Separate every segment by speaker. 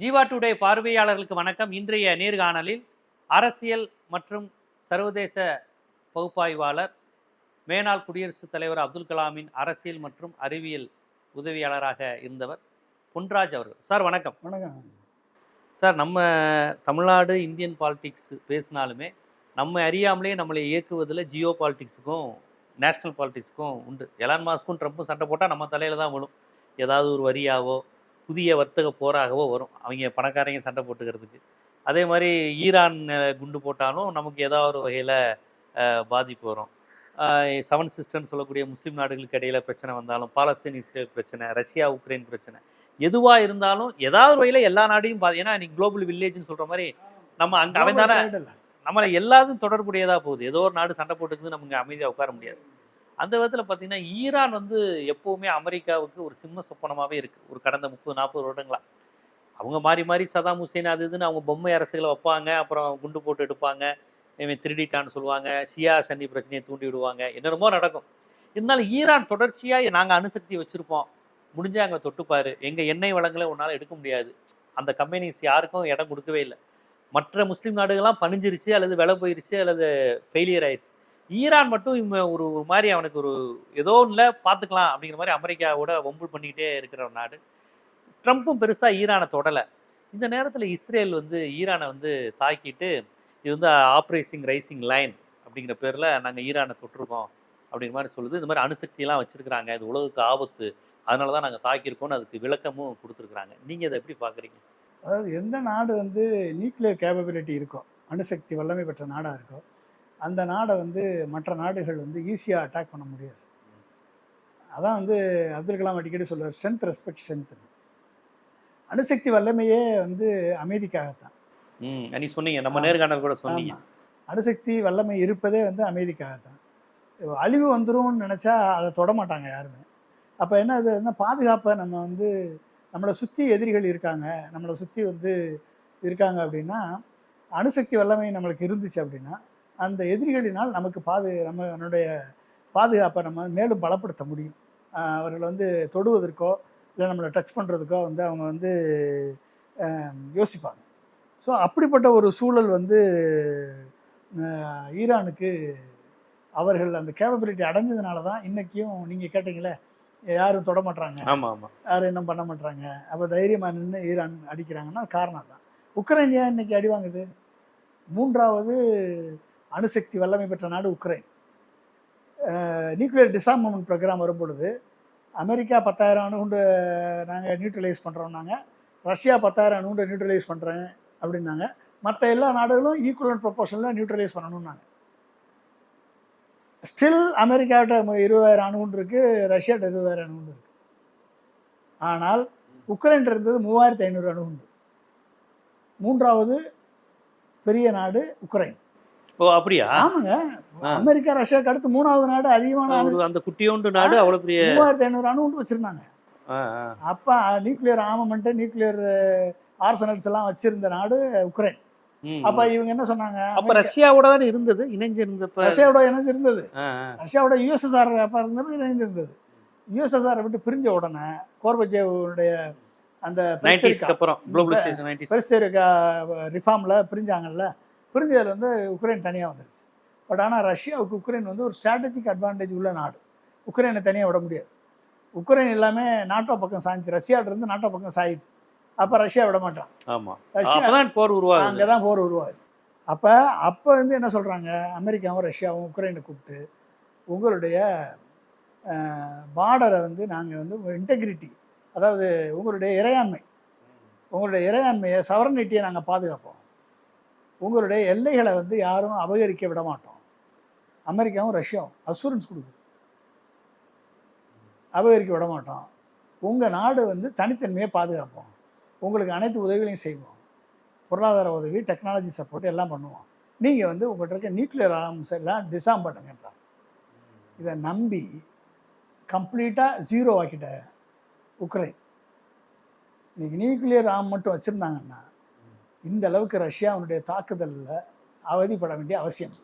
Speaker 1: Jeeva today பார்வையாளர்களுக்கு வணக்கம். இன்றைய நேர்காணலில் அரசியல் மற்றும் சர்வதேச பகுப்பாய்வாளர் மேனாள் குடியரசுத் தலைவர் அப்துல் கலாமின் அரசியல் மற்றும் அறிவியல் உதவியாளராக இருந்தவர் பொன்ராஜ் அவர்கள். சார் வணக்கம்.
Speaker 2: வணக்கம்.
Speaker 1: சார் நம்ம தமிழ்நாடு இந்தியன் பாலிடிக்ஸ் பேசினாலுமே நம்ம அறியாமலே நம்மளை இயக்குவதில் ஜியோ பாலிடிக்ஸுக்கும் நேஷ்னல் பாலிடிக்ஸுக்கும் உண்டு. எலான் மாஸ்க்கும் ட்ரம்ப்பும் சண்டை போட்டால் நம்ம தலையில் தான் விழும். ஏதாவது ஒரு வரியாவோ புதிய வர்த்தக போராகவோ வரும். அவங்க பணக்காரங்க சண்டை போட்டுக்கிறதுக்கு. அதே மாதிரி ஈரான் குண்டு போட்டாலும் நமக்கு ஏதாவது ஒரு வகையில் பாதிப்பு வரும். செவன் சிஸ்டர்னு சொல்லக்கூடிய முஸ்லீம் நாடுகளுக்கு இடையில பிரச்சனை வந்தாலும் பாலஸ்தீன் இஸ்ரேல் பிரச்சனை ரஷ்யா உக்ரைன் பிரச்சனை எதுவாக இருந்தாலும் ஏதாவது வகையில் எல்லா நாடையும் பா ஏன்னா நீ குளோபல் வில்லேஜ்னு சொல்கிற மாதிரி நம்ம அங்கே அவன் தானே. நம்மளை எல்லாரும் தொடர்புடையதாக போகுது. ஏதோ ஒரு நாடு சண்டை போட்டுக்குது நமக்கு அமைதியாக உட்கார முடியாது. அந்த விதத்தில் பார்த்தீங்கன்னா ஈரான் வந்து எப்போவுமே அமெரிக்காவுக்கு ஒரு சிம்ம சொப்பனமாகவே இருக்குது ஒரு கடந்த முப்பது நாற்பது வருடங்களா. அவங்க மாறி மாறி சதாம் ஹுசேன் அது இதுன்னு அவங்க பொம்மை அரசுகளை வைப்பாங்க. அப்புறம் குண்டு போட்டு எடுப்பாங்க. இவன் திருடிட்டான்னு சொல்லுவாங்க. ஷியா சன்னி பிரச்சனையை தூண்டி விடுவாங்க. என்னென்னமோ நடக்கும். இருந்தாலும் ஈரான் தொடர்ச்சியாக நாங்கள் அணுசக்தி வச்சுருப்போம். முடிஞ்சா அங்கே தொட்டுப்பார். எங்கள் எண்ணெய் வளங்களை உன்னால் எடுக்க முடியாது. அந்த கம்பெனிஸ் யாருக்கும் இடம் கொடுக்கவே இல்லை. மற்ற முஸ்லீம் நாடுகள்லாம் பணிஞ்சிருச்சு அல்லது விலை போயிருச்சு அல்லது ஃபெயிலியர் ஆயிடுச்சு ஈரான் மட்டும் இவன் ஒரு ஒரு மாதிரி அவனுக்கு ஒரு ஏதோ இல்லை பார்த்துக்கலாம் அப்படிங்கிற மாதிரி அமெரிக்காவோட வம்புல் பண்ணிக்கிட்டே இருக்கிற ஒரு நாடு. ட்ரம்ப்பும் பெருசாக ஈரானை தொடலை. இந்த நேரத்தில் இஸ்ரேல் வந்து ஈரானை வந்து தாக்கிட்டு இது வந்து ஆப்ரேசிங் ரைசிங் லைன் அப்படிங்கிற பேரில் நாங்கள் ஈரானை தொட்டிருக்கோம் அப்படிங்கிற மாதிரி சொல்லுது. இந்த மாதிரி அணுசக்தியெல்லாம் வச்சுருக்கிறாங்க. இது உலகுக்கு ஆபத்து. அதனால தான் நாங்கள் தாக்கியிருக்கோம்னு அதுக்கு விளக்கமும் கொடுத்துருக்குறாங்க. நீங்கள் இதை எப்படி பார்க்குறீங்க?
Speaker 2: அதாவது எந்த நாடு வந்து நியூக்ளியர் கேப்பபிலிட்டி இருக்கோ அணுசக்தி வல்லமை பெற்ற நாடாக இருக்கோ அந்த நாடை வந்து மற்ற நாடுகள் வந்து ஈஸியாக அட்டாக் பண்ண முடியாது. அதான் வந்து அப்துல் கலாம் அடிக்கடி சொல்லுவார் ஸ்ட்ரென்த் ரெஸ்பெக்ட் ஸ்ட்ரென்த் அணுசக்தி வல்லமையே வந்து அமைதிக்காகத்தான்.
Speaker 1: நீ சொன்னீங்க நம்ம நேர்காணல் கூட சொன்னீங்க.
Speaker 2: அணுசக்தி வல்லமை இருப்பதே வந்து அமைதிக்காகத்தான். அழிவு வந்துரும்னு நினச்சா அதை தொட மாட்டாங்க யாருமே. அப்போ என்ன அது என்ன பாதுகாப்பை நம்ம வந்து நம்மளை சுற்றி எதிரிகள் இருக்காங்க நம்மளை சுற்றி வந்து இருக்காங்க அப்படின்னா அணுசக்தி வல்லமை நம்மளுக்கு இருந்துச்சு அப்படின்னா அந்த எதிரிகளினால் நமக்கு பாது நம்ம நம்மளுடைய பாதுகாப்பை நம்ம மேலும் பலப்படுத்த முடியும். அவர்கள் வந்து தொடுவதற்கோ இல்லை நம்மளை டச் பண்ணுறதுக்கோ வந்து அவங்க வந்து யோசிப்பாங்க. ஸோ அப்படிப்பட்ட ஒரு சூழல் வந்து ஈரானுக்கு அவர்கள் அந்த கேப்பபிலிட்டி அடைஞ்சதுனால தான் இன்னைக்கும் நீங்கள் கேட்டீங்களே யாரும் தொட மாட்றாங்க.
Speaker 1: ஆமாம் ஆமாம்
Speaker 2: யாரும் என்ன பண்ண மாட்றாங்க. அப்போ தைரியமாக நின்று ஈரான் அடிக்கிறாங்கன்னா காரணம் தான் உக்ரைன் ஏன் இன்னைக்கு அடி வாங்குது? மூன்றாவது அணுசக்தி வல்லமை பெற்ற நாடு உக்ரைன். நியூக்ளியர் டிசார்மமெண்ட் ப்ரோக்ராம் வரும்பொழுது அமெரிக்கா பத்தாயிரம் அணுகுண்டு நாங்கள் நியூட்ரலைஸ் பண்ணுறோம்னாங்க ரஷ்யா பத்தாயிரம் அணுகுண்டு நியூட்ரலைஸ் பண்ணுறேன் அப்படின்னாங்க. மற்ற எல்லா நாடுகளும் ஈக்குவலன் ப்ரொபோஷனில் நியூட்ரலைஸ் பண்ணணும்னாங்க ஸ்டில் அமெரிக்காவிட்ட இருபதாயிரம் அணுகுண்டு இருக்குது ரஷ்யாட்ட இருபதாயிரம் அணுகுண்டு இருக்குது ஆனால் உக்ரைன் இருந்தது மூவாயிரத்தி ஐநூறு அணுகுண்டு. மூன்றாவது பெரிய நாடு உக்ரைன்.
Speaker 1: ஓ அப்படியா?
Speaker 2: ஆமாங்க. அமெரிக்கா ரஷ்யாவுக்கு அடுத்து மூணாவது நாடு அதிகமான
Speaker 1: அந்த குட்டியோண்டு நாடு அவ்வளோ பெரிய
Speaker 2: மூவாயிரத்தி ஐநூறு அணுகுண்டு வச்சிருந்தாங்க. அப்ப நியூக்ளியர் ஆர்மமெண்ட் நியூக்ளியர் ஆர்சனல்ஸ் எல்லாம் வச்சிருந்த நாடு உக்ரைன். அப்ப. இவங்க என்ன சொன்னாங்க?
Speaker 1: அப்ப ரஷ்யாவோட தானே இருந்தது? இணைஞ்சு இருந்தப்ப
Speaker 2: ரஷ்யாவோட இணைந்து இருந்தது. ரஷ்யாவோட யுஎஸ்எஸ்ஆர் அப்ப இருந்தது இணைந்து இருந்தது. யுஎஸ்எஸ்ஆர் விட்டு பிரிஞ்ச உடனே கோர்பச்சேவுடைய அந்த
Speaker 1: 90s க்கு அப்புறம்
Speaker 2: ரிஃபார்மில் பிரிஞ்சாங்கல்ல பிரிஞ்சதில் வந்து உக்ரைன் தனியாக வந்துருச்சு. பட் ஆனால் ரஷ்யாவுக்கு உக்ரைன் வந்து ஒரு ஸ்ட்ராட்டஜிக் அட்வான்டேஜ் உள்ள நாடு. உக்ரைனை தனியாக விட முடியாது. உக்ரைன் எல்லாமே நாட்டோ பக்கம் சாய்ஞ்சு ரஷ்யாட்ட இருந்து நாட்டோ பக்கம் சாயுது. அப்போ ரஷ்யா விட மாட்டான்.
Speaker 1: ஆமா.
Speaker 2: ரஷ்யா
Speaker 1: போர் உருவாகுது.
Speaker 2: அங்கே தான் போர் உருவாகுது. அப்போ அப்போ வந்து என்ன சொல்கிறாங்க அமெரிக்காவும் ரஷ்யாவும் உக்ரைனை கூப்பிட்டு உங்களுடைய பார்டரை வந்து நாங்கள் வந்து இன்டெகிரிட்டி அதாவது உங்களுடைய இறையாண்மை உங்களுடைய இறையாண்மையை சவரனிட்டியை நாங்கள் பாதுகாப்போம். உங்களுடைய எல்லைகளை வந்து யாரும் அபகரிக்க விட மாட்டோம். அமெரிக்காவும் ரஷ்யாவும் அசூரன்ஸ் கொடுக்குது அபகரிக்க விட மாட்டோம். உங்கள் நாடு வந்து தனித்தன்மையை பாதுகாப்போம். உங்களுக்கு அனைத்து உதவிகளையும் செய்வோம். பொருளாதார உதவி டெக்னாலஜி சப்போர்ட் எல்லாம் பண்ணுவோம். நீங்கள் வந்து உங்கள்கிட்ட இருக்க நியூக்ளியர் ஆர்ம்ஸ் எல்லாம் டிசாம் பண்ணுங்கன்றார் இதை நம்பி கம்ப்ளீட்டாக ஜீரோ ஆக்கிட்ட உக்ரைன். இன்னைக்கு நியூக்ளியர் ஆம் மட்டும் வச்சுருந்தாங்கன்னா இந்த அளவுக்கு ரஷ்யாவுடைய தாக்குதலில் அவதிப்பட வேண்டிய அவசியம்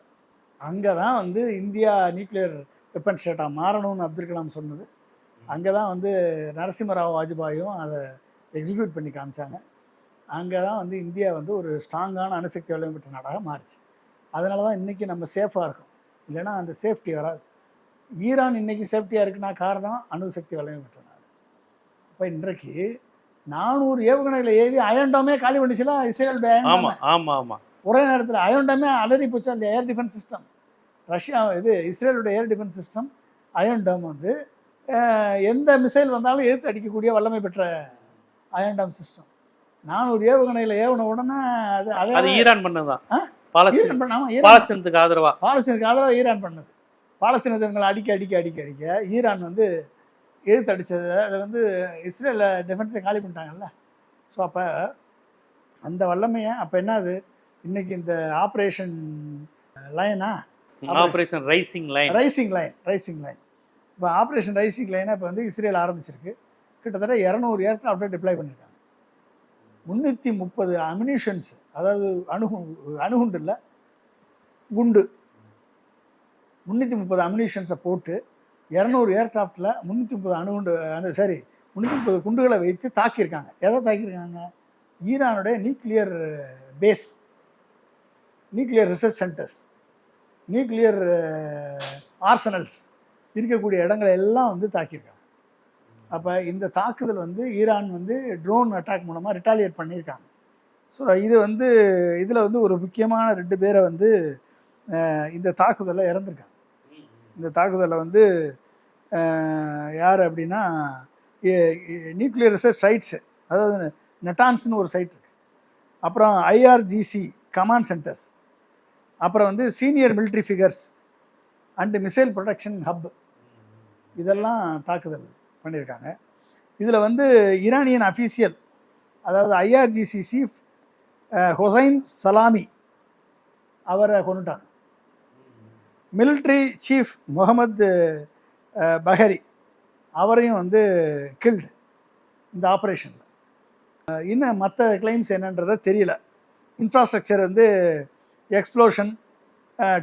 Speaker 2: அங்கே தான் வந்து இந்தியா நியூக்ளியர் வெப்பன் ஸ்டேட்டாக மாறணும்னு அப்துல் கலாம் சொன்னது. அங்கே தான் வந்து நரசிம்மராவ் வாஜ்பாயும் அதை எக்ஸிக்யூட் பண்ணி காமிச்சாங்க. அங்கே தான் வந்து இந்தியா வந்து ஒரு ஸ்ட்ராங்கான அணுசக்தி வலிமை பெற்ற நாடாக மாறுச்சு. அதனால தான் இன்றைக்கி நம்ம சேஃபாக இருக்கும். இல்லைன்னா அந்த சேஃப்டி வராது. ஈரான் இன்னைக்கு சேஃப்டியாக இருக்குன்னா காரணம் அணுசக்தி வலிமை பெற்ற நாடு. அப்போ இன்றைக்கு நானூறு ஏவுகணைகளை ஏவி அயன்டோமே காலி பண்ணிச்சுல இஸ்ரேல்
Speaker 1: ஆமா ஆமா ஆமா.
Speaker 2: ஒரே நேரத்தில் அயன்டோமே அலறி போச்சு அந்த ஏர் டிஃபென்ஸ் சிஸ்டம் ரஷ்யா இது இஸ்ரேலோட air defence system iron dome வந்து எந்த மிசைல் வந்தாலும் எதிர்த்து அடிக்கக்கூடிய வல்லமை பெற்ற அயன் டோம் சிஸ்டம் நானூறு ஏவுகணையில் ஏவுன உடனே அது
Speaker 1: அது ஈரான் பண்ணதுதான்
Speaker 2: ஆ?
Speaker 1: பாலஸ்தீன். பாலஸ்தீனத்துக்கு ஆதரவா?
Speaker 2: பாலஸ்தீனுக்கு ஆதரவாக ஈரான் பண்ணது. பாலஸ்தீனத்தவங்களை அடிக்க அடிக்க அடிக்க அடிக்க ஈரான் வந்து எதிர்த்து அடித்தது அதை வந்து இஸ்ரேலில் டிஃபென்ஸை காலி பண்ணிட்டாங்கல்ல. ஸோ அப்போ அந்த வல்லமையை அப்போ என்னது? இன்னைக்கு இந்த ஆப்ரேஷன் லைனா
Speaker 1: operation rising lion
Speaker 2: rising lion rising lion இப்போ ஆப்ரேஷன் ரைசிங் லைனை இப்போ வந்து இஸ்ரேல் ஆரம்பிச்சிருக்கு. கிட்டத்தட்ட இரநூறு ஏர்க்ராஃப்டை டிப்ளாய் பண்ணியிருக்காங்க முந்நூற்றி முப்பது அமினிஷன்ஸ் அதாவது அணுகு அணுகுண்டு இல்லை குண்டு. முந்நூற்றி முப்பது அமினிஷன்ஸை போட்டு இரநூறு ஏர்கிராஃப்டில் முந்நூற்றி முப்பது அணுகுண்டு அந்த சரி முந்நூற்றி முப்பது குண்டுகளை வைத்து தாக்கியிருக்காங்க. எதை தாக்கியிருக்காங்க? ஈரானுடைய nuclear base nuclear research centres nuclear arsenals இருக்கக்கூடிய இடங்களை எல்லாம் வந்து தாக்கியிருக்காங்க. அப்போ இந்த தாக்குதல் வந்து ஈரான் வந்து ட்ரோன் அட்டாக் மூலமாக ரிட்டாலியேட் பண்ணியிருக்காங்க. ஸோ இது வந்து இதில் வந்து ஒரு முக்கியமான ரெண்டு பேரை வந்து uh, இந்த தாக்குதலில் இறந்துருக்காங்க. இந்த தாக்குதலில் வந்து யார் அப்படின்னா நியூக்ளியர் ரிசர்ச் சைட்ஸு அதாவது நெட்டான்ஸ்னு ஒரு சைட் இருக்கு. அப்புறம் ஐஆர்ஜிசி கமாண்ட் சென்டர்ஸ் அப்புறம் வந்து senior military figures and missile production hub இதெல்லாம் தாக்குதல் பண்ணியிருக்காங்க. இதில் வந்து ஈரானியன் அஃபீஷியல் அதாவது ஐஆர்ஜிசி சீஃப் ஹொசைன் சலாமி அவரை கொண்டுட்டாங்க. மிலிட்ரி சீஃப் முகமது பஹரி அவரையும் வந்து கில்டு இந்த ஆப்ரேஷனில் இன்னும் மற்ற கிளைம்ஸ் என்னன்றதை தெரியல. இன்ஃப்ராஸ்ட்ரக்சர் வந்து explosion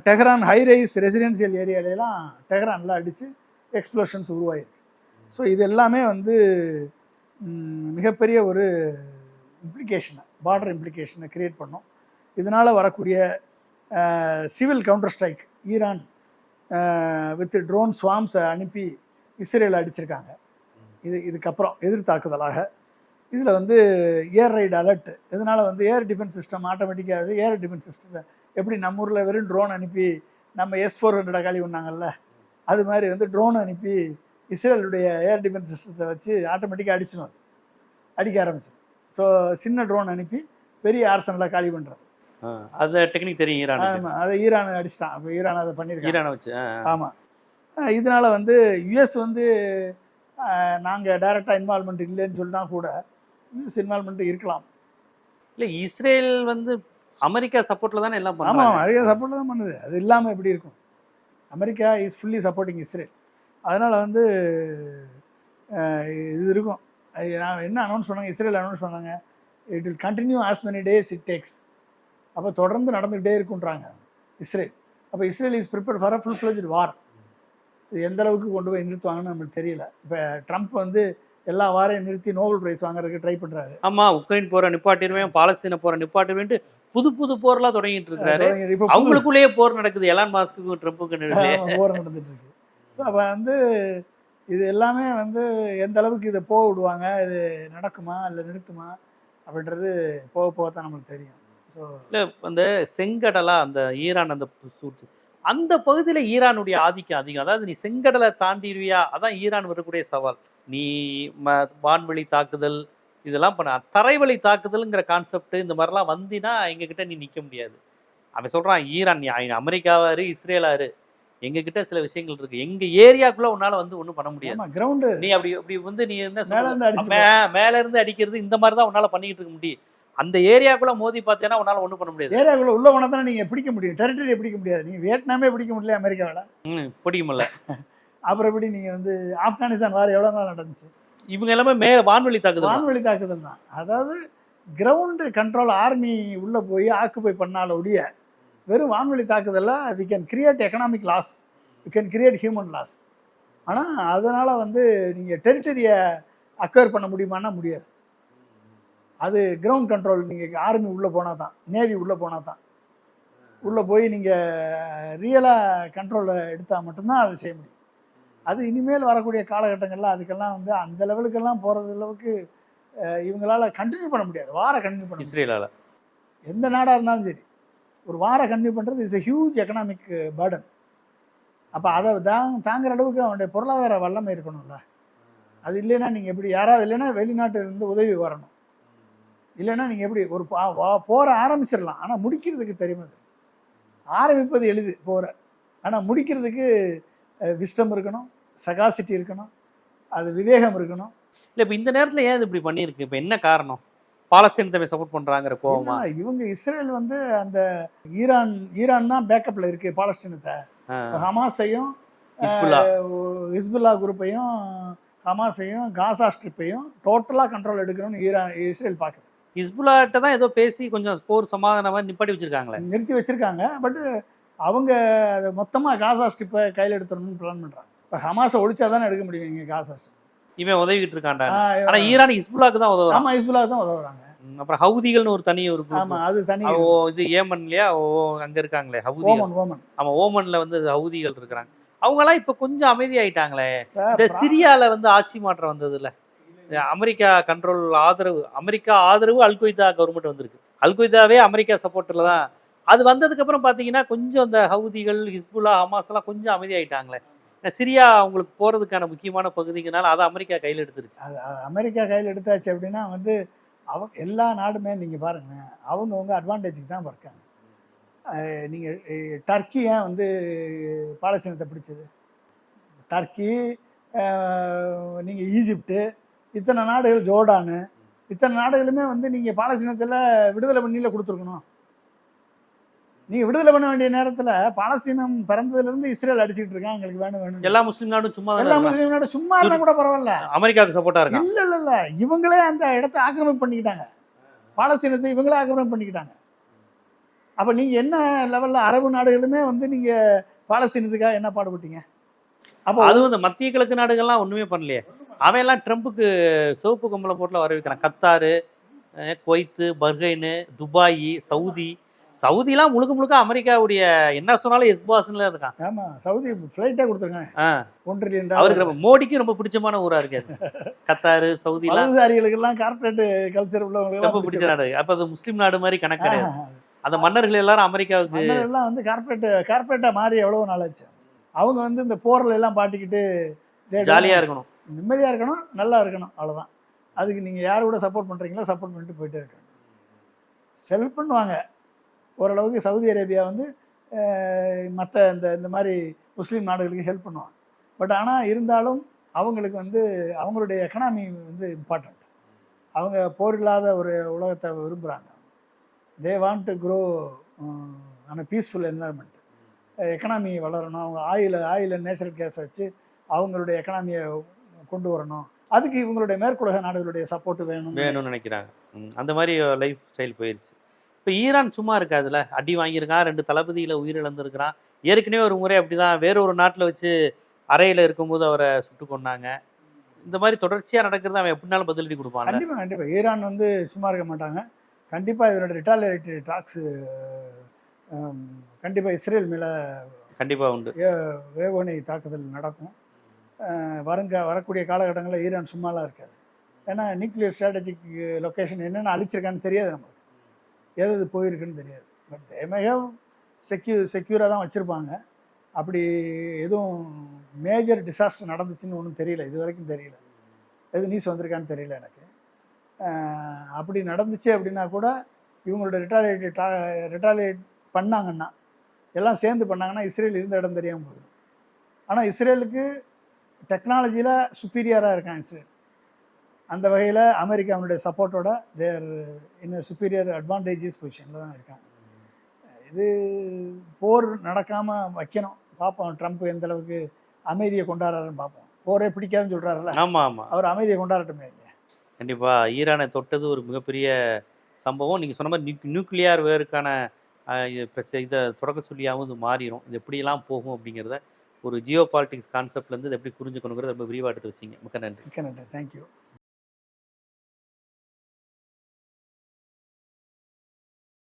Speaker 2: Tehran high rise residential ஏரியாலெலாம் டெஹரானில் அடித்து எக்ஸ்ப்ளோஷன்ஸ் உருவாயிருக்கு. ஸோ இது எல்லாமே வந்து மிகப்பெரிய ஒரு இம்ப்ளிகேஷனை பார்டர் இம்ப்ளிகேஷனை கிரியேட் பண்ணோம். இதனால் வரக்கூடிய civil counter strike Iran with drone ஸ்வாம்ஸை அனுப்பி இஸ்ரேல் அடிச்சிருக்காங்க. இது இதுக்கப்புறம் எதிர் தாக்குதலாக இதில் வந்து ஏர் ரைடு அலர்ட் இதனால் வந்து ஏர் டிஃபென்ஸ் சிஸ்டம் ஆட்டோமேட்டிக்காக ஏர் டிஃபென்ஸ் சிஸ்டம் எப்படி நம்ம ஊரில் வெறும் ட்ரோன் அனுப்பி நம்ம எஸ் ஃபோர் ஹண்ட்ரட் காலி பண்ணாங்கல்ல? அது மாதிரி வந்து ட்ரோன் அனுப்பி இஸ்ரேலுடைய ஏர் டிஃபென்ஸ் சிஸ்டத்தை வச்சு ஆட்டோமேட்டிக்காக அடிச்சிடும் அது. அடிக்க ஆரம்பிச்சிடும். ஸோ சின்ன ட்ரோன் அனுப்பி பெரிய ஆர்சனலாக காலி பண்ணுறது
Speaker 1: அந்த டெக்னிக் தெரியும் ஈரான்
Speaker 2: ஆமாம் அதை ஈரான் அடிச்சிட்டான். அப்போ ஈரான் அதை பண்ணியிருக்காங்க
Speaker 1: ஈரானை வச்சு.
Speaker 2: ஆமாம் இதனால வந்து யுஎஸ் வந்து நாங்கள் டைரெக்டாக இன்வால்மெண்ட் இல்லைன்னு சொன்னா கூட யுஎஸ் இன்வால்மெண்ட் இருக்கலாம்.
Speaker 1: இல்ல இஸ்ரேல் வந்து அமெரிக்கா சப்போர்ட்ல தானே எல்லாம்
Speaker 2: ஆமாம்
Speaker 1: பண்ணுவாங்க
Speaker 2: அமெரிக்கா சப்போர்ட் தான் பண்ணுது. அது இல்லாமல் எப்படி இருக்கும்? America is fully supporting Israel. அதனால் வந்து இது இருக்கும். அது நான் என்ன அனௌன்ஸ் பண்ணாங்க? இஸ்ரேல் அனௌன்ஸ் பண்ணாங்க. It will continue as many days it takes அப்போ தொடர்ந்து நடந்துகிட்டே இருக்குன்றாங்க. இஸ்ரேல். அப்போ Israel is prepare for a full fledged war இது எந்த அளவுக்கு கொண்டு போய் நிறுத்துவாங்கன்னு நமக்கு தெரியல. இப்போ ட்ரம்ப் வந்து எல்லா வாரையும் நிறுத்தி நோபல் பிரைஸ் வாங்குறதுக்கு ட்ரை பண்ணுறாரு
Speaker 1: ஆமா உக்ரைன் போற நிப்பாட்டிடுவேன் பாலஸ்தீன போற நிப்பாட்டிடுவேன்ட்டு புது புது போர்லாம் தொடங்கிட்டு இருக்காரு அவங்களுக்குள்ளேயே போர் நடக்குது. எலான் மாஸ்க்குக்கும் ட்ரம்ப்புக்கும் நடுவே
Speaker 2: போர் நடந்துட்டு இருக்கு. ஸோ அப்போ வந்து இது எல்லாமே வந்து எந்த அளவுக்கு இதை போக விடுவாங்க? இது நடக்குமா? இல்லை நிறுத்துமா? அப்படின்றது போக போக தான் நமக்கு தெரியும்.
Speaker 1: இல்ல அந்த செங்கடலா அந்த ஈரான் அந்த சூட்டு அந்த பகுதியில ஈரானுடைய ஆதிக்கம் அதிகம். அதாவது நீ செங்கடலை தாண்டிடுவியா? அதான் ஈரான் வரக்கூடிய சவால். நீ ம- வான்வெளி தாக்குதல் இதெல்லாம் பண்ண. தரைவழி தாக்குதல்ங்கிற கான்செப்ட் இந்த மாதிரிலாம் வந்தினா எங்க கிட்ட நீ நிக்க முடியாது. அவன் சொல்றான் ஈரான் நீ அமெரிக்காவாரு இஸ்ரேலாரு எங்க கிட்ட சில விஷயங்கள் இருக்கு. எங்க ஏரியாக்குள்ள உன்னால வந்து ஒண்ணும் பண்ண முடியாது.
Speaker 2: கிரவுண்டு
Speaker 1: நீ அப்படி அப்படி வந்து நீ என்ன
Speaker 2: மேல இருந்து
Speaker 1: அடிக்கிறது இந்த மாதிரி தான் உன்னால பண்ணிக்கிட்டு இருக்க முடியும். அந்த ஏரியாக்குள்ள மோதி பார்த்தேன்னா உன்னால ஒண்ணும் பண்ண முடியாது.
Speaker 2: ஏரியாக்குள்ள உள்ள போனால் தானே நீங்கள் பிடிக்க முடியும். டெரிட்டரியை பிடிக்க முடியாது. நீங்கள் வியட்நாமே பிடிக்க முடியல அமெரிக்காவில்.
Speaker 1: ம், பிடிக்குமில்ல
Speaker 2: அப்புறம் எப்படி நீங்கள் வந்து ஆப்கானிஸ்தான் வார் எவ்வளோ நாள் நடந்துச்சு?
Speaker 1: இவங்க எல்லாமே மே வான்வெளி தாக்குதல்.
Speaker 2: வான்வெளி தாக்குதல் தான். அதாவது கிரவுண்டு கண்ட்ரோல் ஆர்மி உள்ளே போய் ஆக்குப்பை பண்ணால ஒழிய வெறும் வான்வெளி தாக்குதலில் we can create economic loss we can create human loss ஆனால் அதனால் வந்து நீங்கள் டெரிட்டரியை அக்வயர் பண்ண முடியுமான்னா முடியாது. அது கிரவுண்ட் கண்ட்ரோல் நீங்கள் ஆர்மி உள்ளே போனால் தான் நேவி உள்ளே போனால் தான் உள்ளே போய் நீங்கள் ரியலாக கண்ட்ரோலில் எடுத்தால் மட்டும்தான் அதை செய்ய முடியும். அது இனிமேல் வரக்கூடிய காலகட்டங்கள்ல அதுக்கெல்லாம் வந்து அந்த லெவலுக்கெல்லாம் போகிறது அளவுக்கு இவங்களால கண்டினியூ பண்ண முடியாது. வார கண்டினியூ பண்ண
Speaker 1: இஸ்ரேலால.
Speaker 2: எந்த நாடாக இருந்தாலும் சரி. ஒரு வார கண்டினியூ பண்ணுறது is a huge economic burden. அப்போ அதை தாங் தாங்குற அளவுக்கு அவனுடைய பொருளாதார வல்லமை இருக்கணும்ல. அது இல்லைன்னா நீங்கள் எப்படி யாராவது இல்லைன்னா வெளிநாட்டுல இருந்து உதவி வரணும். இல்லைன்னா நீங்கள் எப்படி ஒரு போற ஆரம்பிச்சிடலாம். ஆனால் முடிக்கிறதுக்கு தெரியுமா தெரியும். ஆரம்பிப்பது எளிது போற. ஆனால் முடிக்கிறதுக்கு விஸ்டம் இருக்கணும் சகாசிட்டி இருக்கணும் அது விவேகம் இருக்கணும்.
Speaker 1: இல்ல இப்ப இந்த நேரத்துல ஏன் இப்படி பண்ணியிருக்கு? இப்ப என்ன காரணம்? பாலஸ்தீன் தம்மை சப்போர்ட் பண்றாங்கிற கோவமா?
Speaker 2: இவங்க இஸ்ரேல் வந்து அந்த ஈரான் ஈரான் தான் பேக்கப்ல இருக்கு பாலஸ்தீனத்தை. ஹமாஸையும்
Speaker 1: ஹிஸ்புல்லா.
Speaker 2: குரூப்பையும் ஹமாஸையும் காசா ஸ்ட்ரிப்பையும் டோட்டலா கண்ட்ரோல் எடுக்கணும்னு ஈரான் இஸ்ரேல் பார்க்குது
Speaker 1: ஹிஸ்புல்லாட்ட தான் ஏதோ பேசி கொஞ்சம் போர் சமாதானம் மாதிரி நிப்பாட்டி வச்சிருக்காங்களே.
Speaker 2: நிறுத்தி வச்சிருக்காங்க. பட் அவங்க அதை மொத்தமா காசா ஸ்ட்ரிப்பை கையில் எடுத்துடணும்னு பிளான் பண்றாங்க. இப்போ ஹமாஸை ஒழிச்சா தானே எடுக்க முடியும் நீங்க காசா strip.
Speaker 1: இவன் உதவிக்கிட்டு இருக்கான்டா.
Speaker 2: ஆஹ்,
Speaker 1: ஆனா ஈரான் ஹிஸ்புல்லாக்கு தான் உதவுறான்.
Speaker 2: ஆமா ஹிஸ்புல்லா தான் உதவுறாங்க.
Speaker 1: அப்புறம் ஹவுதிகள்னு ஒரு தனி ஒரு.
Speaker 2: ஆமா அது தனி
Speaker 1: ஓ, இது ஏமன்லயா ஓ அங்க இருக்காங்களே ஹவுதிகள்.
Speaker 2: Oman Oman.
Speaker 1: ஆமா ஓமன்ல வந்து ஹவுதிகள் இருக்கிறாங்க. அவங்க எல்லாம் இப்ப கொஞ்சம் அமைதியாயிட்டாங்களே. இந்த சிரியால வந்து ஆட்சி மாற்றம் வந்ததுல. அமெரிக்கா கண்ட்ரோல் ஆதரவு அமெரிக்கா ஆதரவு அல்கொய்தா கவர்மெண்ட் வந்திருக்கு. அல்கொய்தாவே அமெரிக்கா சப்போர்ட்டில் தான். அது வந்ததுக்கப்புறம் பார்த்தீங்கன்னா கொஞ்சம் இந்த ஹவுதிகள் ஹிஸ்புல்லா ஹமாஸ்லாம் கொஞ்சம் அமைதியாயிட்டாங்களே. சிரியா அவங்களுக்கு போகிறதுக்கான முக்கியமான பகுதிங்கனால அதை அமெரிக்கா கையில் எடுத்துருச்சு.
Speaker 2: அது அமெரிக்கா கையில் எடுத்தாச்சு அப்படின்னா வந்து அவங்க எல்லா நாடுமே நீங்கள் பாருங்க அவங்கவுங்க அட்வான்டேஜுக்கு தான் இருக்காங்க நீங்கள் டர்க்கி ஏன் வந்து பாலஸ்தீனத்தை பிடிச்சது? டர்க்கி நீங்கள் ஈஜிப்டு இத்தனை நாடுகள் ஜோர்டானு இத்தனை நாடுகளுமே வந்து நீங்க பாலஸ்தீனத்தில் விடுதலை பண்ணியில் கொடுத்துருக்கணும். நீங்க விடுதலை பண்ண வேண்டிய நேரத்துல பாலஸ்தீனம் பிறந்ததுல இருந்து இஸ்ரேல் அடிச்சுட்டு இருக்கான் எங்களுக்கு வேணும் வேணும்
Speaker 1: எல்லா முஸ்லீம் நாடும் சும்மா
Speaker 2: எல்லா
Speaker 1: இருக்காங்க.
Speaker 2: முஸ்லீம் நாடு சும்மா இருந்தா கூட பரவாயில்ல.
Speaker 1: அமெரிக்காவுக்கு சப்போர்ட்டா இருக்கான்
Speaker 2: இல்ல இல்ல இல்ல. இவங்களே அந்த இடத்தை ஆக்கிரமிப்பு பண்ணிக்கிட்டாங்க. பாலஸ்தீனத்தை இவங்களே ஆக்கிரமிப்பு பண்ணிக்கிட்டாங்க. அப்ப நீங்க என்ன லெவல்ல அரபு நாடுகளுமே வந்து நீங்க பாலஸ்தீனத்துக்காக என்ன பாடுபட்டீங்க? அப்போ
Speaker 1: அதுவும் இந்த மத்திய கிழக்கு நாடுகள்லாம் ஒண்ணுமே பண்ணலையே. அவன் எல்லாம் ட்ரம்ப்புக்கு சிவப்பு கம்பள போட்டுல வரவேற்கிறான். Qatar Kuwait Bahrain Dubai Saudi. சவுதிலாம் முழுக்க முழுக்க அமெரிக்காவுடைய என்ன சொன்னாலும் எஸ்பாஸ்ல இருக்கான்.
Speaker 2: ஆமா சவுதி ஃபிளைட்டே கொடுத்துருக்காங்க.
Speaker 1: ஆ,
Speaker 2: ஒன் ட்ரில்லியன்
Speaker 1: அவருக்கு ரொம்ப- மோடிக்கு ரொம்ப பிடிச்சமான ஊரா இருக்கு. கத்தாரு சவுதி எல்லாம்
Speaker 2: கார்பரேட் கல்ச்சர்
Speaker 1: ரொம்ப
Speaker 2: உள்ளவங்க
Speaker 1: பிடிச்ச நாடு. அப்ப அது முஸ்லீம் நாடு மாதிரி கணக்கு கிடையாது. அந்த மன்னர்கள் எல்லாரும் அமெரிக்காவுக்கு
Speaker 2: எல்லாம் வந்து கார்பரேட் கார்பரேட்டா மாறி எவ்வளவு நாள் ஆச்சு. அவங்க வந்து இந்த போர்ல எல்லாம் பாட்டிக்கிட்டு
Speaker 1: ஜாலியா இருக்கணும்.
Speaker 2: நிம்மதியாக இருக்கணும் நல்லா இருக்கணும் அவ்வளவுதான். அதுக்கு நீங்கள் யார் கூட சப்போர்ட் பண்ணுறீங்களோ சப்போர்ட் பண்ணிட்டு போயிட்டே இருக்கணும். செல்ஃப் பண்ணுவாங்க. ஓரளவுக்கு சவுதி அரேபியா வந்து மற்ற இந்த இந்த மாதிரி முஸ்லீம் நாடுகளுக்கு ஹெல்ப் பண்ணுவாங்க. பட் ஆனால் இருந்தாலும் அவங்களுக்கு வந்து அவங்களுடைய எக்கனாமி வந்து இம்பார்ட்டண்ட் அவங்க போர் இல்லாத ஒரு உலகத்தை விரும்புகிறாங்க they want to grow on peaceful environment economy வளரணும். அவங்க ஆயில் ஆயில் நேச்சுரல் கேஸ் வச்சு அவங்களுடைய எக்கனாமியை கொண்டு வரணும். அதுக்கு இவங்களுடைய மேற்குலக நாடுகளுடைய சப்போர்ட் வேணும்.
Speaker 1: வேணும்னு நினைக்கிறாங்க. அந்த மாதிரி லைஃப் ஸ்டைல் போயிருச்சு. இப்போ ஈரான் சும்மா இருக்காதுல்ல? அடி வாங்கியிருக்கான் ரெண்டு தளபதியில உயிரிழந்திருக்கிறான். ஏற்கனவே ஒரு முறை அப்படிதான் வேற ஒரு நாட்டில் வச்சு அறையில இருக்கும்போது அவரை சுட்டு கொன்னாங்க. இந்த மாதிரி தொடர்ச்சியா நடக்கிறது அவன் எப்படினாலும் பதிலடி கொடுப்பான்
Speaker 2: கண்டிப்பா கண்டிப்பா. ஈரான் வந்து சும்மா இருக்க மாட்டாங்க. கண்டிப்பா இதனோட ரிட்டாலியேட்டி டாக்ஸ் கண்டிப்பா இஸ்ரேல் மேல
Speaker 1: கண்டிப்பா உண்டு.
Speaker 2: வேகோனை தாக்குதல் நடக்கும். வருங்க வரக்கூடிய காலகட்டங்களில் ஈரான் சும்மாலாம் இருக்காது. ஏன்னா நியூக்ளியர் ஸ்ட்ராட்டஜிக் லொக்கேஷன் என்னென்ன அழிச்சிருக்கான்னு தெரியாது நமக்கு. எது எது போயிருக்குன்னு தெரியாது. பட் தேமேக செக்யூ செக்யூராக தான் வச்சுருப்பாங்க. அப்படி எதுவும் மேஜர் டிசாஸ்டர் நடந்துச்சுன்னு ஒன்றும் தெரியல. இது வரைக்கும் தெரியல. எது நியூஸ் வந்திருக்கான்னு தெரியல எனக்கு. அப்படி நடந்துச்சு அப்படின்னா கூட இவங்களோட ரிட்டாலியேட் ரிட்டாலியேட் பண்ணாங்கன்னா எல்லாம் சேர்ந்து பண்ணாங்கன்னா இஸ்ரேல் இருந்த இடம் தெரியாமல் போயிடும். ஆனால் இஸ்ரேலுக்கு டெக்னாலஜியில் சுப்பீரியராக இருக்கான் இஸ்ரேல் அந்த வகையில் அமெரிக்காவுடைய சப்போர்ட்டோட தேர் இன்னும் சுப்பீரியர் அட்வான்டேஜஸ் பொசிஷனில் தான் இருக்காங்க. இது போர் நடக்காமல் வைக்கணும். பார்ப்போம் ட்ரம்ப் எந்த அளவுக்கு அமைதியை கொண்டாடுறாருன்னு பார்ப்போம். போரே பிடிக்காதுன்னு சொல்கிறாருல்ல
Speaker 1: ஆமா ஆமா.
Speaker 2: அவர் அமைதியை கொண்டாடட்டுமே இல்லையா?
Speaker 1: கண்டிப்பா. ஈரானை தொட்டது ஒரு மிகப்பெரிய சம்பவம். நீங்க சொன்ன மாதிரி நியூ நியூக்ளியார் வேருக்கான இதை தொடக்க சொல்லியாகவும் இது மாறிடும் இது எப்படியெல்லாம் போகும் அப்படிங்கிறத ஒரு ஜியோ பாலிட்டிக்ஸ் கான்செப்ட்லேருந்து எப்படி புரிஞ்சுக்கணுங்கிறது ரொம்ப விரிவாக எடுத்து வச்சிங்க. மிக்க நன்றி.
Speaker 2: மிக்க நன்றி. தேங்க்யூ